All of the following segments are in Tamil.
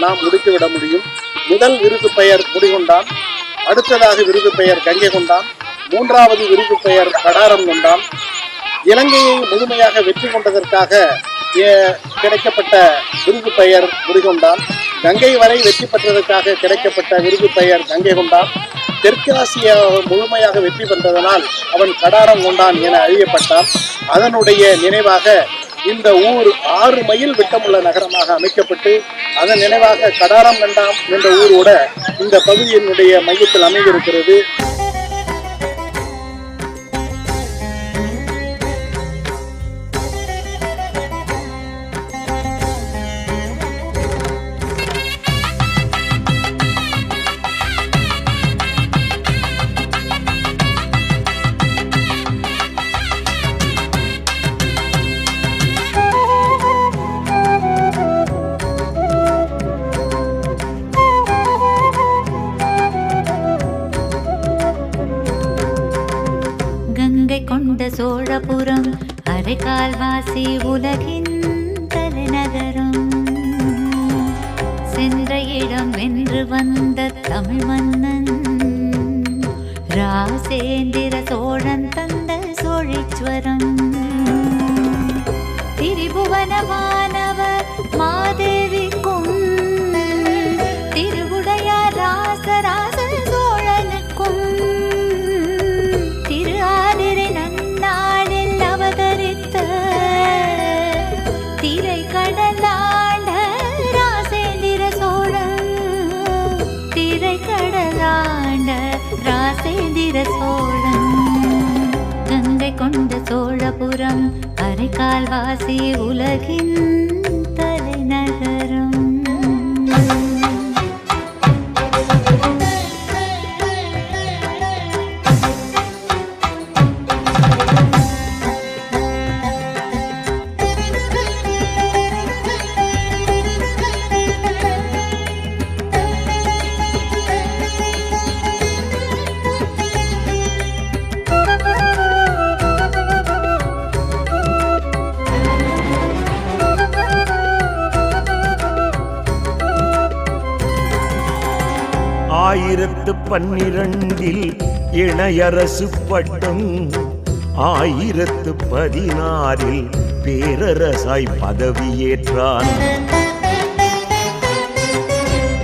நாம் முடித்துவிட முடியும். முதல் விருது பெயர் முடிகொண்டான். அடுத்ததாக விருது பெயர் கங்கை கொண்டான் மூன்றாவது விருது பெயர் கடாரம் கொண்டான். இலங்கையை முழுமையாக வெற்றி கொண்டதற்காக ஏ- கிடைக்கப்பட்ட விருது பெயர் முடிகொண்டான். கங்கை வரை வெற்றி பெற்றதற்காக கிடைக்கப்பட்ட விருது பெயர் கங்கை கொண்டான் தெற்காசிய முழுமையாக வெற்றி பெற்றதனால் அவன் கடாரம் கொண்டான் என அறியப்பட்டான். அதனுடைய நினைவாக இந்த ஊர் ஆறு மைல் விட்டமுள்ள நகரமாக அமைக்கப்பட்டு அதன் நினைவாக கடாரம் கண்டாம் என்ற ஊரோட இந்த பகுதியினுடைய மையத்தில் அமைந்திருக்கிறது. அரைக்கால்வாசி உலகின் தலைநகரம். சென்ற இடம் வென்று வந்த தமிழ் மன்னன் ராசேந்திர சோழன் தந்த சோழீஸ்வரம் திரிபுவனமான சோழபுரம் அரைக்கால்வாசி உலகின் தலைநகரம் ஆயிரத்து பன்னிரண்டில் இணையரசு பட்டம் ஆயிரத்து பதினாறில் பேரரசாய் பதவியேற்றான்.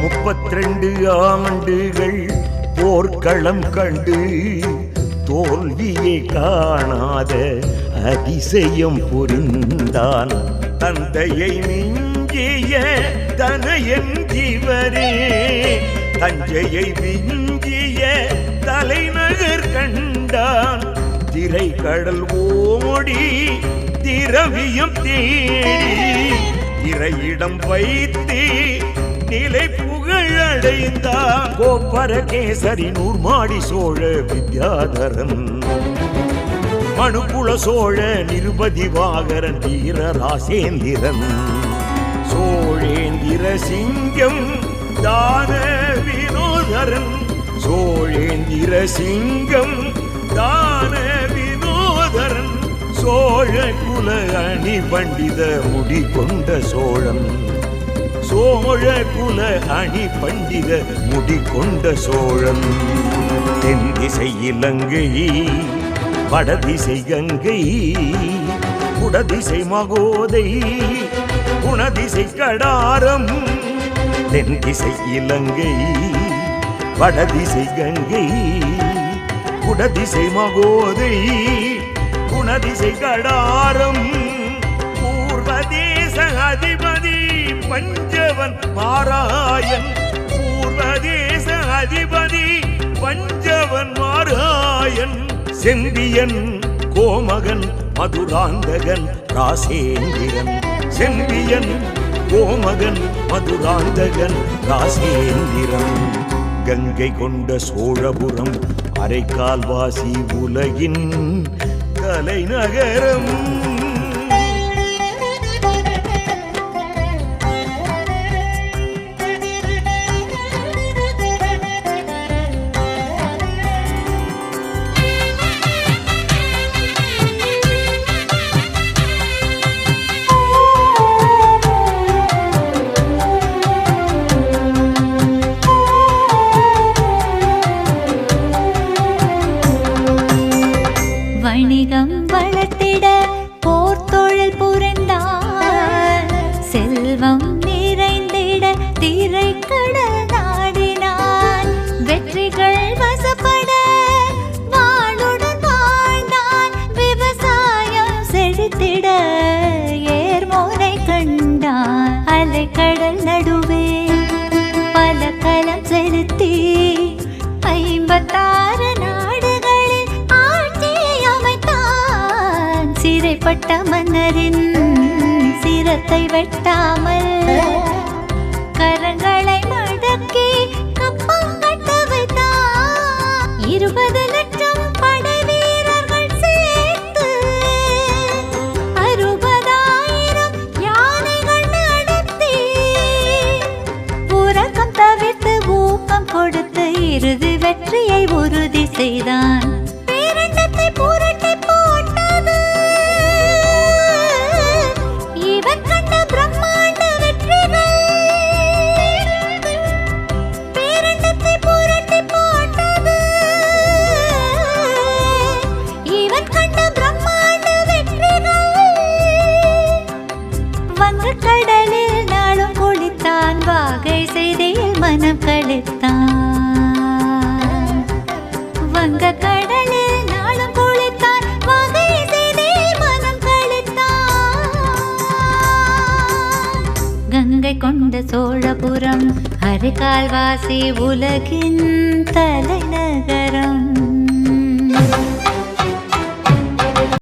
முப்பத்திரண்டு ஆண்டுகள் போர்க்களம் கண்டு தோல்வியை காணாத அதிசயம் புரிந்தான். தந்தையை மிஞ்சிய தனையன் ஜீவரே தஞ்சையை விஞ்சிய தலைநகர் கண்டான். திரை கடல் ஓடி திரவியம் தேடி திரையிடம் வைத்து நிலை புகழ் அடைந்தான். கோப்பர கேசரி நூர்மாடி சோழ வித்யாதரன். மனுகுல சோழ நிருபதி வாகரன் வீர ராசேந்திரன் சோழேந்திர சிங்கம் தான வினோதரன் சோழேந்திர சிங்கம் தான வினோதரன் சோழ குல அணி பண்டித முடி கொண்ட சோழன் சோழ குல அணி பண்டித முடி கொண்ட சோழன் தென் திசை இலங்கை வடதிசை கங்கை குடதிசை மகோதை குணதிசை கடாரம் தென் திசை இலங்கை வடதிசை கங்கை குடதிசை மகோதை குணதிசை கடாரம் பூர்வதேச அதிபதி பஞ்சவன் மாராயன் பூர்வதேச அதிபதி பஞ்சவன் மாராயன் செம்பியன் கோமகன் மதுராந்தகன் ராசேந்திரன். செம்பியன் கோமகன் மதுராந்தகன் ராசேந்திரன் கங்கை கொண்ட சோழபுரம் அரைக்கால்வாசி உலகின் தலைநகரம் வணிகம் வளர்த்திட போர் தொழில் புரிந்தார். செல்வம் நிறைந்திட தீரை கடல் நாடினார். வெற்றிகள் வசப்பட வாழுடன் வாழ்ந்தார் விவசாயம் செழித்திட ஏர்மோனை கண்டார். அலைக்கடல் நடுவே பல கலம் செலுத்தி ஐம்பத்தாறு நாடு சிறைப்பட்ட மன்னரின் சிரத்தை வெட்டாமல் கரங்களை மடக்கி கப்பம் கட்ட வைத்தான் இருபது லட்சம் படை வீரர்கள் சேர்த்து அறுபதாயிரம் யானைகள் நடத்தி உறக்கம் தவிர்த்து ஊக்கம் கொடுத்து இறுதி வெற்றியை உறுதி செய்தான். வங்கக் கடலில் நாளும் குளித்தான் வாகை செய்தியில் மனம் கழித்தான். வங்க கடலில் நாளும் குளித்தான் வாகை செய்தியில் மனம் கழித்தான். கங்கை கொண்ட சோழபுரம் அரைக்கால்வாசி உலகின் தலைநகர்